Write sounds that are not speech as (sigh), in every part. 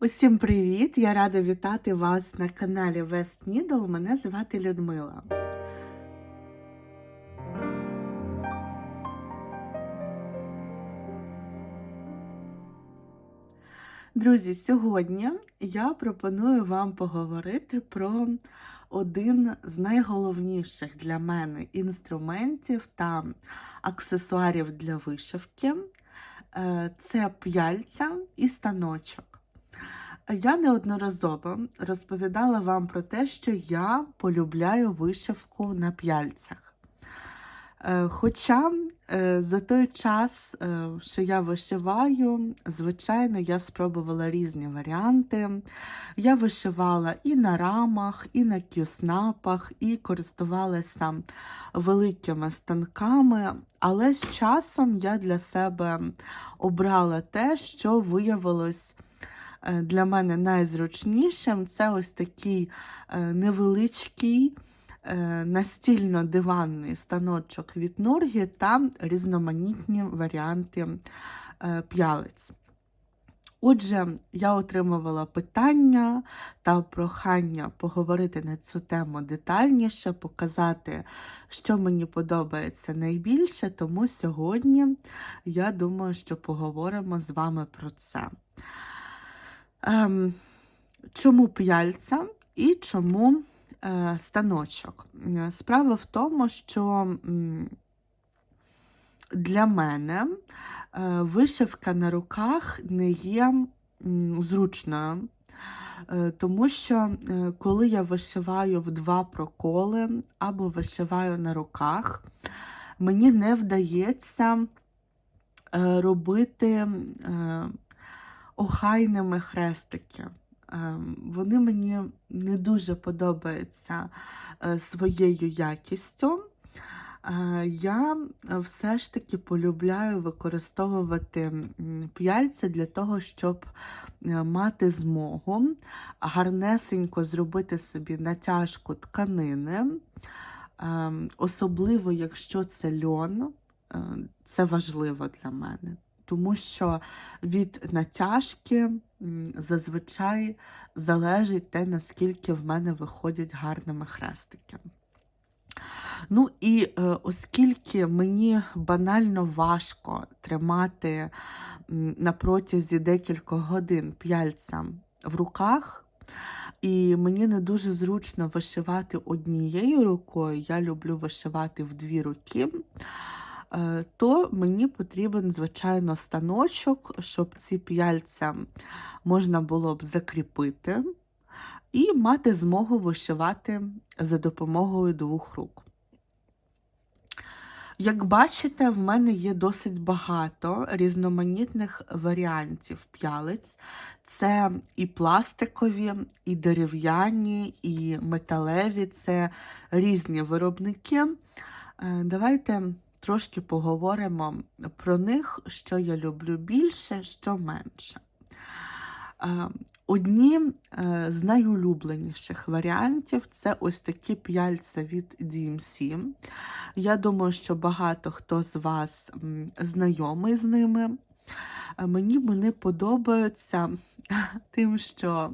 Усім привіт! Я рада вітати вас на каналі West Needle. Мене звати Людмила. Друзі, сьогодні я пропоную вам поговорити про один з найголовніших для мене інструментів та аксесуарів для вишивки. Е, Це п'яльця і станочок. Я неодноразово розповідала вам про те, що я полюбляю вишивку на п'яльцях. Е, Хоча е, за той час, е, що я вишиваю, звичайно, я спробувала різні варіанти. Я вишивала і на рамах, і на кюснапах, і користувалася великими станками, але з часом я для себе обрала те, що виявилось для мене найзручнішим. Це ось такий е, невеличкий е, настільно-диванний станочок від Норгі та різноманітні варіанти е, п'ялиць. Отже, я отримувала питання та прохання поговорити на цю тему детальніше, показати, що мені подобається найбільше, тому сьогодні я думаю, що поговоримо з вами про це. Ем, чому п'яльця і чому е, станочок? Справа в тому, що для мене е, вишивка на руках не є зручною. Е, Тому що е, коли я вишиваю в два проколи або вишиваю на руках, мені не вдається робити охайними хрестики. Е, Вони мені не дуже подобаються е, своєю якістю. Е, Я все ж таки полюбляю використовувати м, п'яльця для того, щоб е, мати змогу гарнесенько зробити собі натяжку тканини, Е, особливо якщо це льон, це важливо для мене, тому що від натяжки зазвичай залежить те, наскільки в мене виходять гарними хрестики. Ну і е, оскільки мені банально важко тримати на протязі декількох годин п'яльця в руках, і мені не дуже зручно вишивати однією рукою, я люблю вишивати в дві руки, то мені потрібен, звичайно, станочок, щоб ці п'яльця можна було б закріпити і мати змогу вишивати за допомогою двох рук. Як бачите, в мене є досить багато різноманітних варіантів п'ялиць. Це і пластикові, і дерев'яні, і металеві, це різні виробники. Е, Давайте трошки поговоримо про них, що я люблю більше, що менше. Е, Одні е, з найулюбленіших варіантів це ось такі п'яльця від DMC. Я думаю, що багато хто з вас знайомий з ними. Мені вони подобаються (laughs) тим, що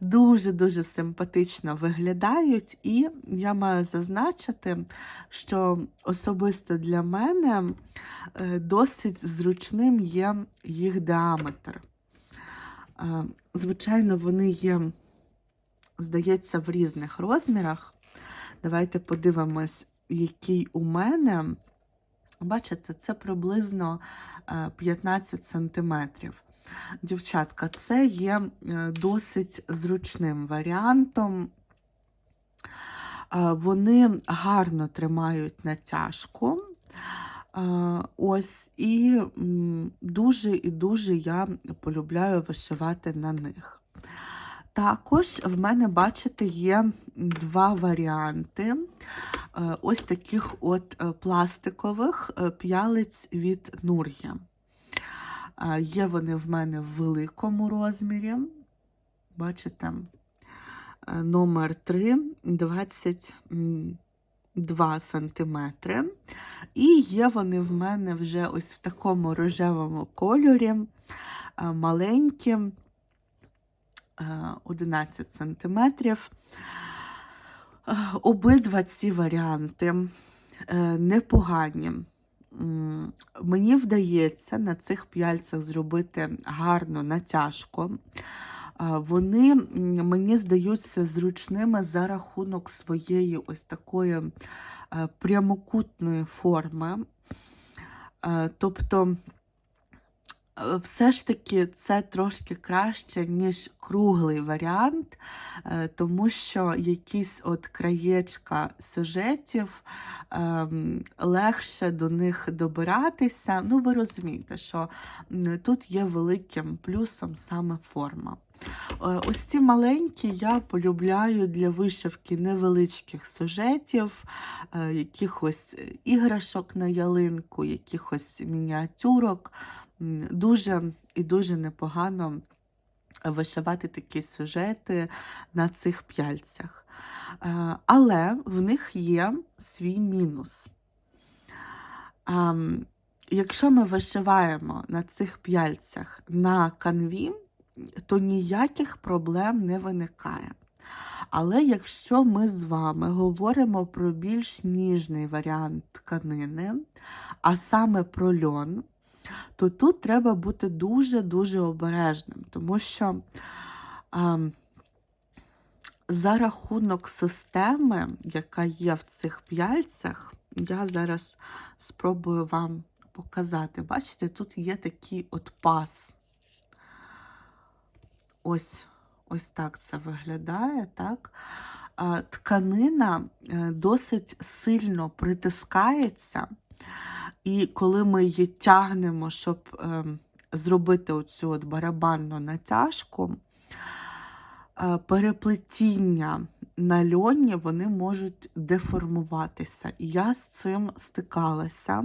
дуже-дуже симпатично виглядають, і я маю зазначити, що особисто для мене е, досить зручним є їх діаметр. Е, Звичайно, вони є, здається, в різних розмірах. Давайте подивимось, який у мене. Бачите, це приблизно е, 15 сантиметрів. Дівчатка, це є е, досить зручним варіантом. Е, Вони гарно тримають натяжку. Е, Ось і дуже і дуже я полюбляю вишивати на них. Також в мене, бачите, є два варіанти е, ось таких от е, пластикових е, п'ялиць від Нур'я. Є вони в мене в великому розмірі. Бачите, номер 3, 22 сантиметри. І є вони в мене вже ось в такому рожевому кольорі, маленькі. Е, 11 сантиметрів. Е, Обидва ці варіанти е, непогані. Мені вдається на цих п'яльцях зробити гарну натяжку. Вони мені здаються зручними за рахунок своєї ось такої е, прямокутної форми. Е, Тобто, е, все ж таки це трошки краще, ніж круглий варіант, е, тому що якісь от краєчка сюжетів ем, легше до них добиратися. Ну, ви розумієте, що тут є великим плюсом саме форма. Е, Ось ці маленькі я полюбляю для вишивки невеличких сюжетів, е, якихось іграшок на ялинку, якихось мініатюрок. Дуже і дуже непогано вишивати такі сюжети на цих п'яльцях. Е, Але в них є свій мінус. Якщо ми вишиваємо на цих п'яльцях на канві, то ніяких проблем не виникає. Але якщо ми з вами говоримо про більш ніжний варіант тканини, а саме про льон, то тут треба бути дуже-дуже обережним, тому що ем, за рахунок системи, яка є в цих п'яльцях, я зараз спробую вам показати. Бачите, тут є такий от пас. Ось, ось так це виглядає, так? Тканина е, досить сильно притискається, і коли ми її тягнемо, щоб ем, зробити оцю от барабанну натяжку, е, переплетіння на льоні вони можуть деформуватися. Я з цим стикалася.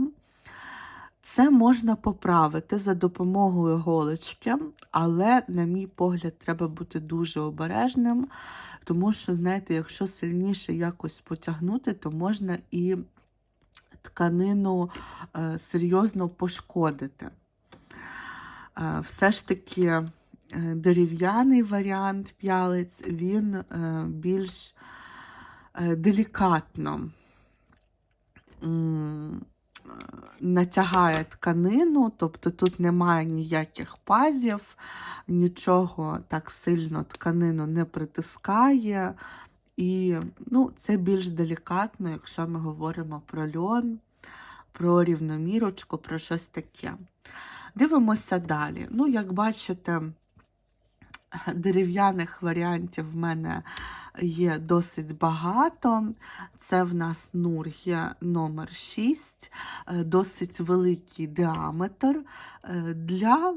Це можна поправити за допомогою голочки, але, на мій погляд, треба бути дуже обережним, тому що, знаєте, якщо сильніше якось потягнути, то можна і тканину е, серйозно пошкодити. Е, все ж таки е, дерев'яний варіант п'ялиць, він більш делікатно натягає тканину, тобто тут немає ніяких пазів, нічого так сильно тканину не притискає. І ну, це більш делікатно, якщо ми говоримо про льон, про рівномірочку, про щось таке. Дивимося далі. Ну, як бачите, дерев'яних варіантів в мене є досить багато. Це в нас Нургія номер 6, е, досить великий діаметр. Е, Для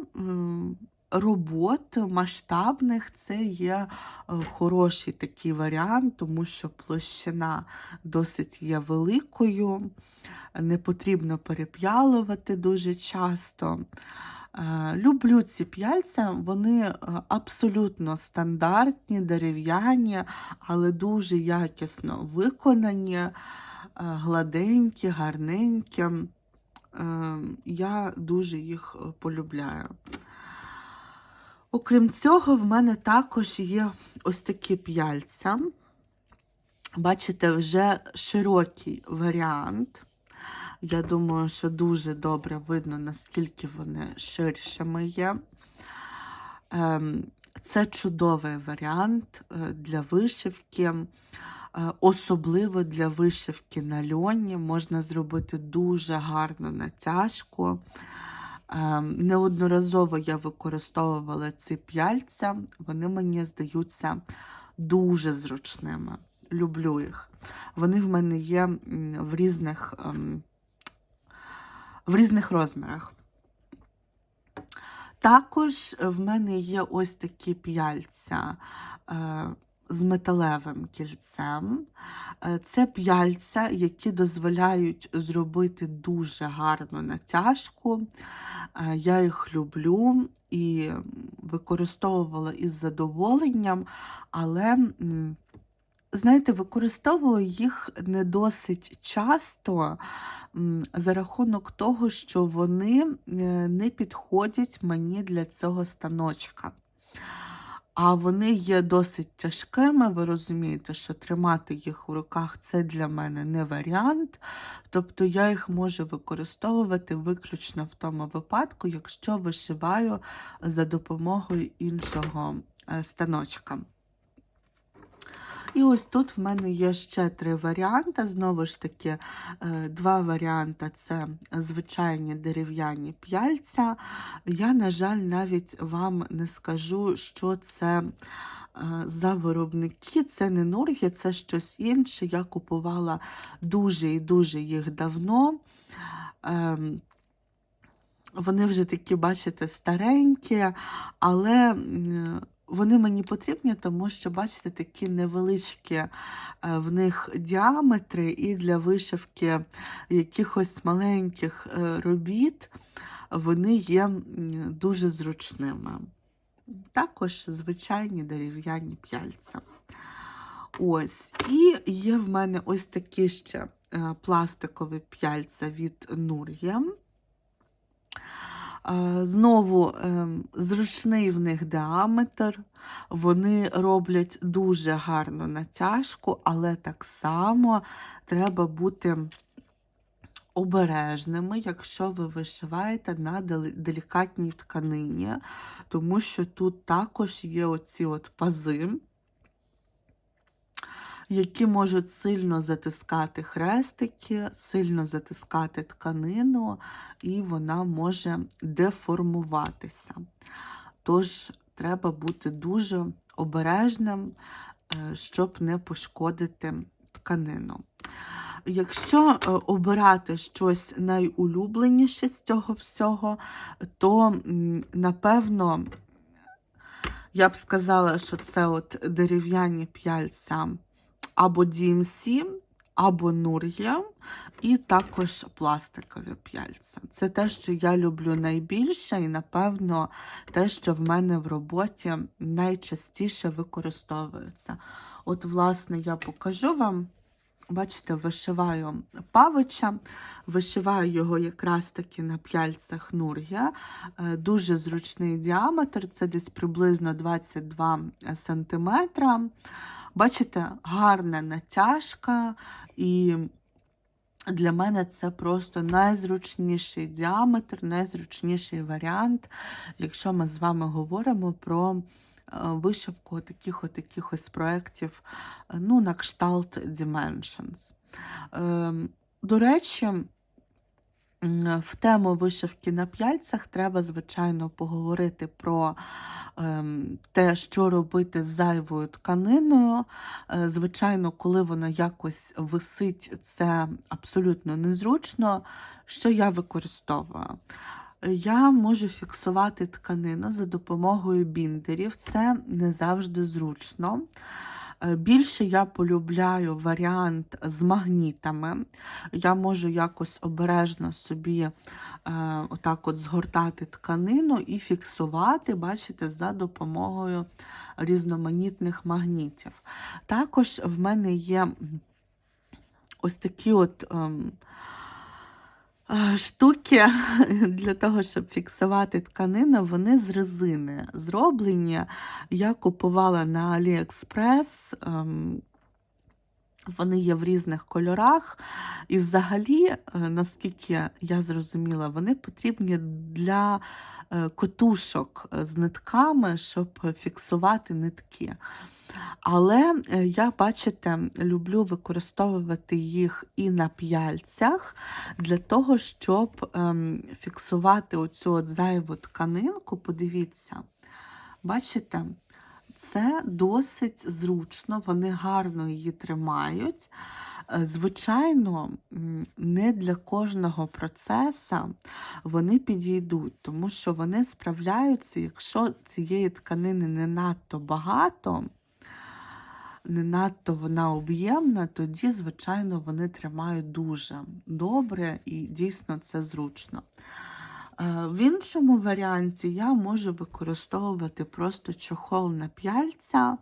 робот масштабних це є е, хороший такий варіант, тому що площина досить є великою, не потрібно переп'ялувати дуже часто. Е, Люблю ці п'яльця, вони е, абсолютно стандартні, дерев'яні, але дуже якісно виконані, гладенькі, гарненькі. Я дуже їх полюбляю. Окрім цього, в мене також є ось такі п'яльця. Бачите, вже широкий варіант. Я думаю, що дуже добре видно, наскільки вони ширшими є. Ем, Це чудовий варіант е, для вишивки, е, особливо для вишивки на льоні. Можна зробити дуже гарну натяжку. Ем, Неодноразово я використовувала ці п'яльця, вони мені здаються дуже зручними. Люблю їх. Вони в мене є в різних, ем, в різних розмірах. Також в мене є ось такі п'яльця е, з металевим кільцем. Е, Це п'яльця, які дозволяють зробити дуже гарну натяжку. Е, Я їх люблю і використовувала із задоволенням, але, знаєте, використовую їх не досить часто за рахунок того, що вони е, не підходять мені для цього станочка. А вони є досить тяжкими. Ви розумієте, що тримати їх в руках це для мене не варіант. Тобто я їх можу використовувати виключно в тому випадку, якщо вишиваю за допомогою іншого е, станочка. І ось тут в мене є ще три варіанти. Знову ж таки, е, два варіанти це звичайні дерев'яні п'яльця. Я, на жаль, навіть вам не скажу, що це е, за виробники. Це не Нургі, це щось інше. Я купувала дуже і дуже їх давно. Ем, Вони вже такі, бачите, старенькі, але вони мені потрібні, тому що, бачите, такі невеличкі е, в них діаметри, і для вишивки якихось маленьких е, робіт вони є дуже зручними. Також звичайні дерев'яні п'яльця. Ось. І є в мене ось такі ще е, пластикові п'яльця від Нур'я. Е, Знову е, зручний в них діаметр, вони роблять дуже гарну натяжку, але так само треба бути обережними, якщо ви вишиваєте на делікатній тканині, тому що тут також є оці от пази, які можуть сильно затискати хрестики, сильно затискати тканину, і вона може деформуватися. Тож треба бути дуже обережним, е, щоб не пошкодити тканину. Якщо е, обирати щось найулюбленіше з цього всього, то напевно я б сказала, що це от дерев'яні п'яльця або DMC, або Нур'я, і також пластикові п'яльця. Це те, що я люблю найбільше, і, напевно, те, що в мене в роботі найчастіше використовується. От, власне, я покажу вам. Бачите, вишиваю павича, вишиваю його якраз таки на п'яльцях Нур'я. Е, Дуже зручний діаметр, це десь приблизно 22 см. Бачите, гарна натяжка, і для мене це просто найзручніший діаметр, найзручніший варіант, якщо ми з вами говоримо про е, вишивку таких от якихось проєктів, е, ну, на кшталт Dimensions. Ем, До речі, в тему вишивки на п'яльцях треба, звичайно, поговорити про ем, те, що робити з зайвою тканиною. Е, Звичайно, коли вона якось висить, це абсолютно незручно. Що я використовую? Я можу фіксувати тканину за допомогою біндерів. Це не завжди зручно. Е, Більше я полюбляю варіант з магнітами. Я можу якось обережно собі е, отак от згортати тканину і фіксувати, бачите, за допомогою різноманітних магнітів. Також в мене є ось такі от. Штуки (laughs) для того, щоб фіксувати тканину, вони з резини зроблені. Я купувала на AliExpress. ем, Вони є в різних кольорах. І взагалі, е, наскільки я зрозуміла, вони потрібні для е, котушок е, з нитками, щоб фіксувати нитки. Але е, я, бачите, люблю використовувати їх і на п'яльцях для того, щоб ем, фіксувати оцю от зайву тканинку. Подивіться, бачите, це досить зручно, вони гарно її тримають. Е, Звичайно, не для кожного процесу вони підійдуть, тому що вони справляються, якщо цієї тканини не надто багато, не надто вона об'ємна, тоді, звичайно, вони тримають дуже добре і дійсно це зручно. Е, В іншому варіанті я можу використовувати просто чохол на п'яльця,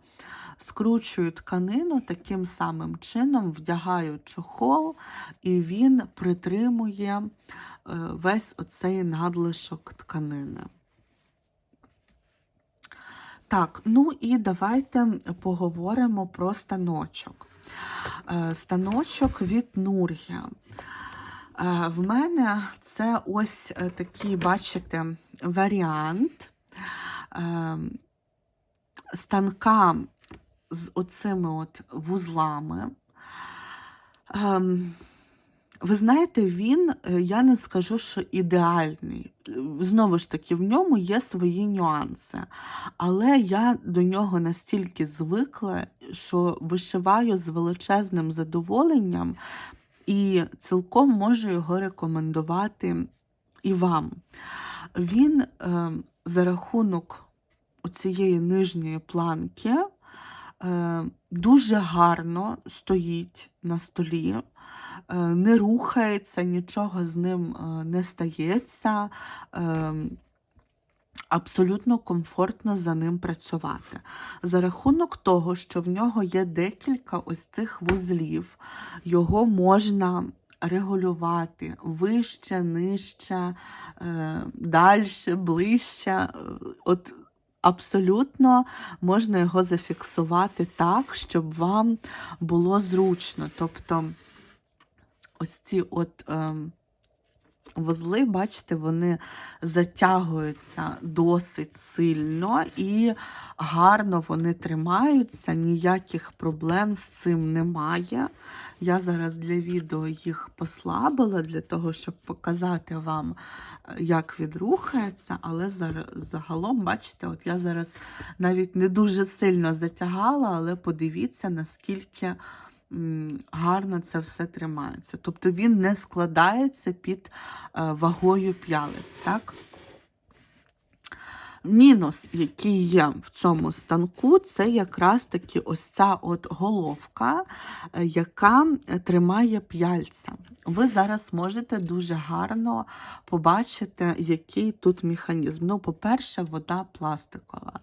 скручую тканину таким самим чином, вдягаю чохол, і він притримує е, весь оцей надлишок тканини. Так, ну і давайте поговоримо про станочок. Е, Станочок від Нур'я. Е, В мене це ось е, такий, бачите, варіант станка з оцими от вузлами. Ви знаєте, він, е, я не скажу, що ідеальний. Знову ж таки, в ньому є свої нюанси. Але я до нього настільки звикла, що вишиваю з величезним задоволенням і цілком можу його рекомендувати і вам. Він е, за рахунок цієї нижньої планки дуже гарно стоїть на столі, е, не рухається, нічого з ним е, не стається. Е, Абсолютно комфортно за ним працювати. За рахунок того, що в нього є декілька ось цих вузлів, його можна регулювати вище, нижче, е, далі, ближче. Е, От абсолютно можна його зафіксувати так, щоб вам було зручно. Тобто ось ці от. Е, Вузли, бачите, вони затягуються досить сильно і гарно вони тримаються, ніяких проблем з цим немає. Я зараз для відео їх послабила, для того, щоб показати вам, е, як відрухається, але зар- загалом, бачите, от я зараз навіть не дуже сильно затягала, але подивіться, наскільки гарно це все тримається. Тобто він не складається під е, вагою п'ялиць, так? Мінус, який є в цьому станку, це якраз таки ось ця от головка, е, яка тримає п'яльця. Ви зараз можете дуже гарно побачити, який тут механізм. Ну, по-перше, вода пластикова.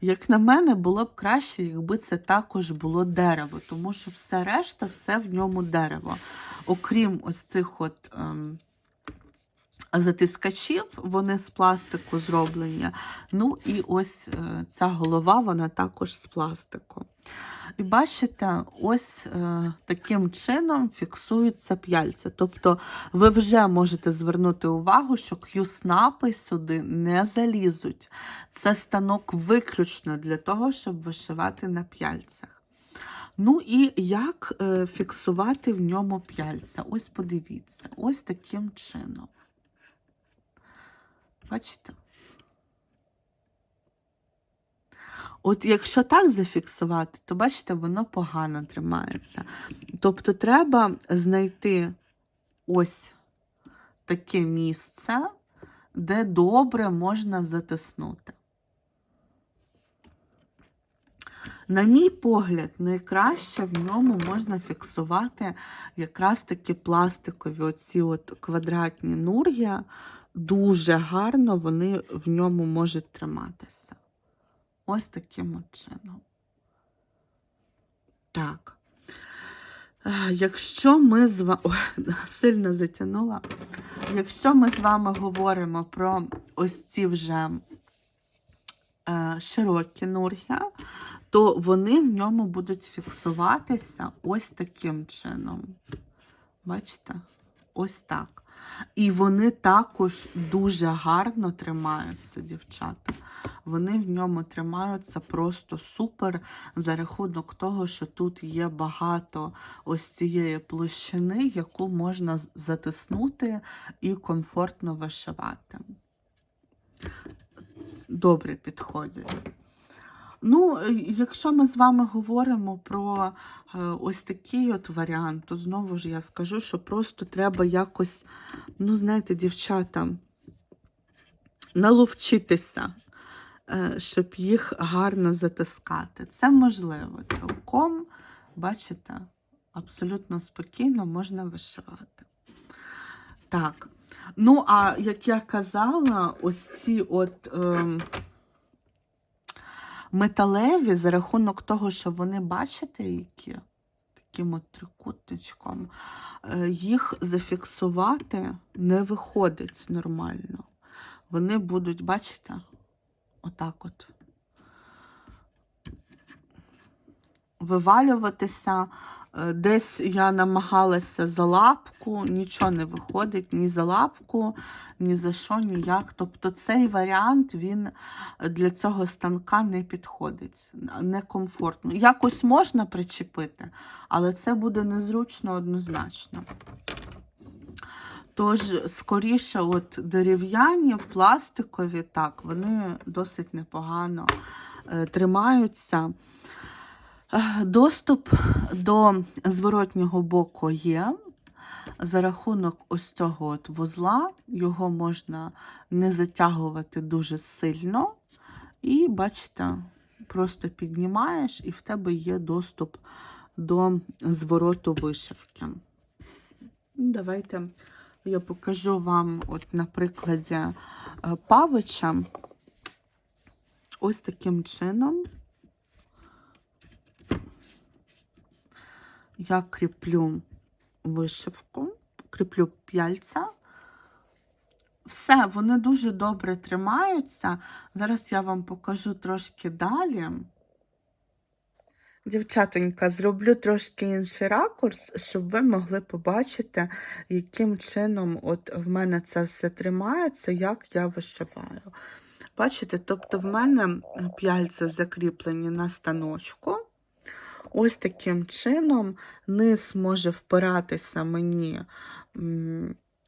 Як на мене, було б краще, якби це також було дерево, тому що все решта це в ньому дерево. Окрім ось цих от. Ем, затискачів, вони з пластику зроблені. Ну і ось е, ця голова, вона також з пластику. І бачите, ось е, таким чином фіксуються п'яльця. Тобто ви вже можете звернути увагу, що Q-снапи сюди не залізуть. Це станок виключно для того, щоб вишивати на п'яльцях. Ну і як е, фіксувати в ньому п'яльця? Ось подивіться, ось таким чином. Бачите? От якщо так зафіксувати, то бачите, воно погано тримається. Тобто треба знайти ось таке місце, де добре можна затиснути. На мій погляд, найкраще в ньому можна фіксувати якраз такі пластикові оці от квадратні нур'я. Дуже гарно вони в ньому можуть триматися. Ось таким чином. Так. Е, Якщо ми з вами (laughs) сильно затягнула, якщо ми з вами говоримо про ось ці вже е, широкі нур'я, то вони в ньому будуть фіксуватися ось таким чином. Бачите? Ось так. І вони також дуже гарно тримаються, дівчата. Вони в ньому тримаються просто супер за рахунок того, що тут є багато ось цієї площини, яку можна затиснути і комфортно вишивати. Добре підходять. Ну, е, якщо ми з вами говоримо про е, ось такий от варіант, то знову ж я скажу, що просто треба якось, ну, знаєте, дівчата, наловчитися, е, щоб їх гарно затискати. Це можливо цілком, бачите, абсолютно спокійно можна вишивати. Так. Ну, а як я казала, ось ці от. ем, металеві за рахунок того, що вони, бачите, які таким от трикутничком, е, їх зафіксувати не виходить нормально. Вони будуть, бачите, отак от. Вивалюватися. Е, Десь я намагалася за лапку, нічого не виходить ні за лапку, ні за що, ніяк. Тобто цей варіант він для цього станка не підходить, некомфортно. Якось можна причепити, але це буде незручно однозначно. Тож, скоріше, от дерев'яні, пластикові, так, вони досить непогано е, тримаються. Е, Доступ до зворотнього боку є. За рахунок ось цього от вузла його можна не затягувати дуже сильно. І бачите, просто піднімаєш, і в тебе є доступ до звороту вишивки. Давайте я покажу вам, от на прикладі е, павича, ось таким чином. Я кріплю вишивку, кріплю п'яльця. Все, вони дуже добре тримаються. Зараз я вам покажу трошки далі. Дівчатонька, зроблю трошки інший ракурс, щоб ви могли побачити, яким чином от в мене це все тримається, як я вишиваю. Бачите, тобто в мене п'яльця закріплені на станочку. Ось таким чином низ може впиратися мені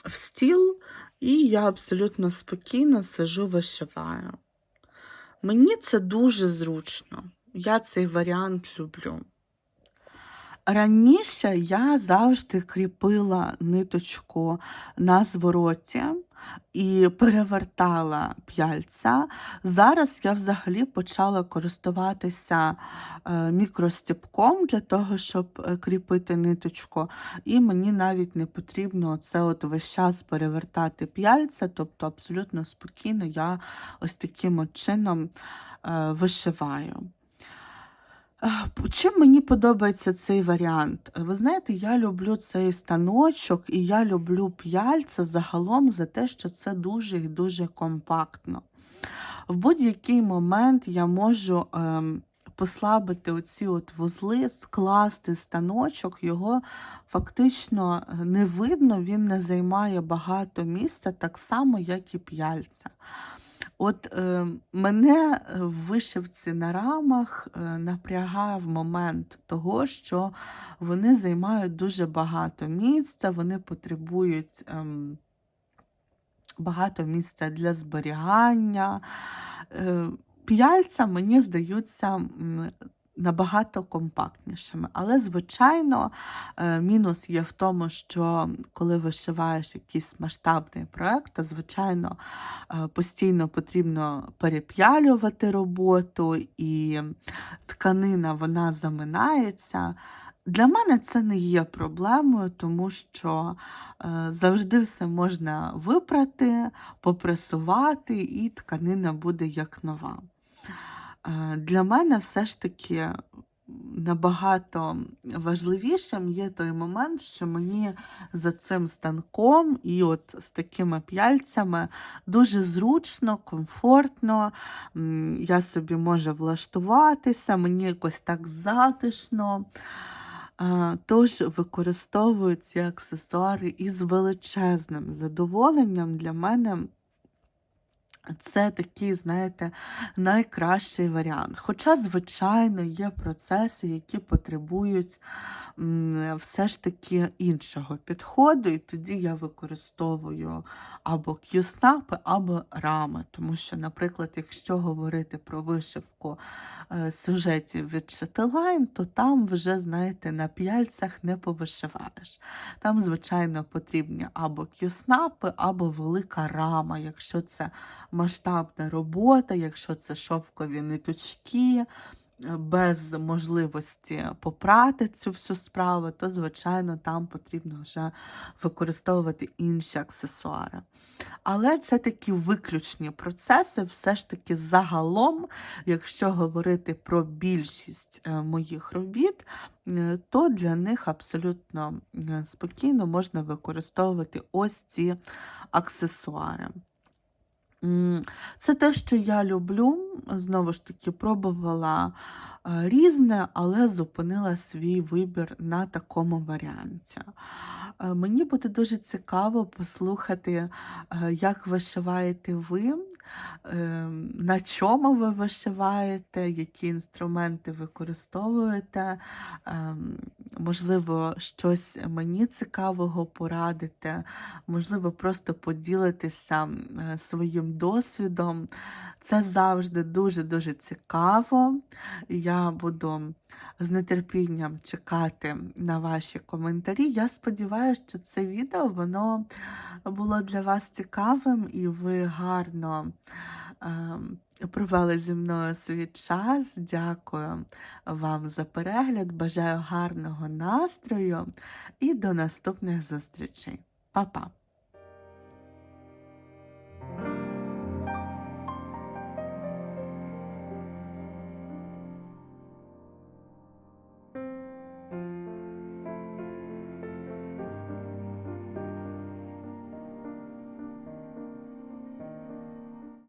в стіл, і я абсолютно спокійно сижу, вишиваю. Мені це дуже зручно. Я цей варіант люблю. Раніше я завжди кріпила ниточку на звороті і перевертала п'яльця. Зараз я взагалі почала користуватися е, мікростіпком для того, щоб е, кріпити ниточку. І мені навіть не потрібно це от весь час перевертати п'яльця, тобто абсолютно спокійно я ось таким от чином е, вишиваю. Е, Чим мені подобається цей варіант? Ви знаєте, я люблю цей станочок і я люблю п'яльця загалом за те, що це дуже і дуже компактно. В будь-який момент я можу ем, послабити оці от вузли, скласти станочок, його фактично е, не видно, він не займає багато місця, так само, як і п'яльця. От е, мене в вишивці на рамах е, напрягав момент того, що вони займають дуже багато місця, вони потребують е, багато місця для зберігання. Е, п'яльця, мені здаються, набагато компактнішими. Але, звичайно, е, мінус є в тому, що коли вишиваєш якийсь масштабний проєкт, то, звичайно, е, постійно потрібно переп'ялювати роботу, і тканина вона заминається. Для мене це не є проблемою, тому що е, завжди все можна випрати, попресувати, і тканина буде як нова. Е, Для мене все ж таки набагато важливішим є той момент, що мені за цим станком і от з такими п'яльцями дуже зручно, комфортно. Я собі можу влаштуватися, мені якось так затишно. Е, Тож використовую ці аксесуари із величезним задоволенням для мене. Це такий, знаєте, найкращий варіант. Хоча, звичайно, є процеси, які потребують все ж таки іншого підходу, і тоді я використовую або к'юснапи, або рами. Тому що, наприклад, якщо говорити про вишивку е, сюжетів від Shutterline, то там вже, знаєте, на п'яльцях не повишиваєш. Там, звичайно, потрібні або к'юснапи, або велика рама, якщо це масштабна робота, якщо це шовкові ниточки, е, без можливості попрати цю всю справу, то, звичайно, там потрібно вже використовувати інші аксесуари. Але це такі виключні процеси, все ж таки загалом, якщо говорити про більшість е, моїх робіт, е, то для них абсолютно спокійно можна використовувати ось ці аксесуари. Це те, що я люблю. Знову ж таки, пробувала різне, але зупинила свій вибір на такому варіанті. Е, Мені буде дуже цікаво послухати, е, як вишиваєте ви, е, на чому ви вишиваєте, які інструменти використовуєте. Можливо, щось мені цікавого порадите, можливо, просто поділитися е, своїм досвідом. Це завжди дуже-дуже цікаво. Я буду з нетерпінням чекати на ваші коментарі. Я сподіваюся, що це відео воно було для вас цікавим і ви гарно ем, провели зі мною свій час. Дякую вам за перегляд. Бажаю гарного настрою і до наступних зустрічей. Па-па!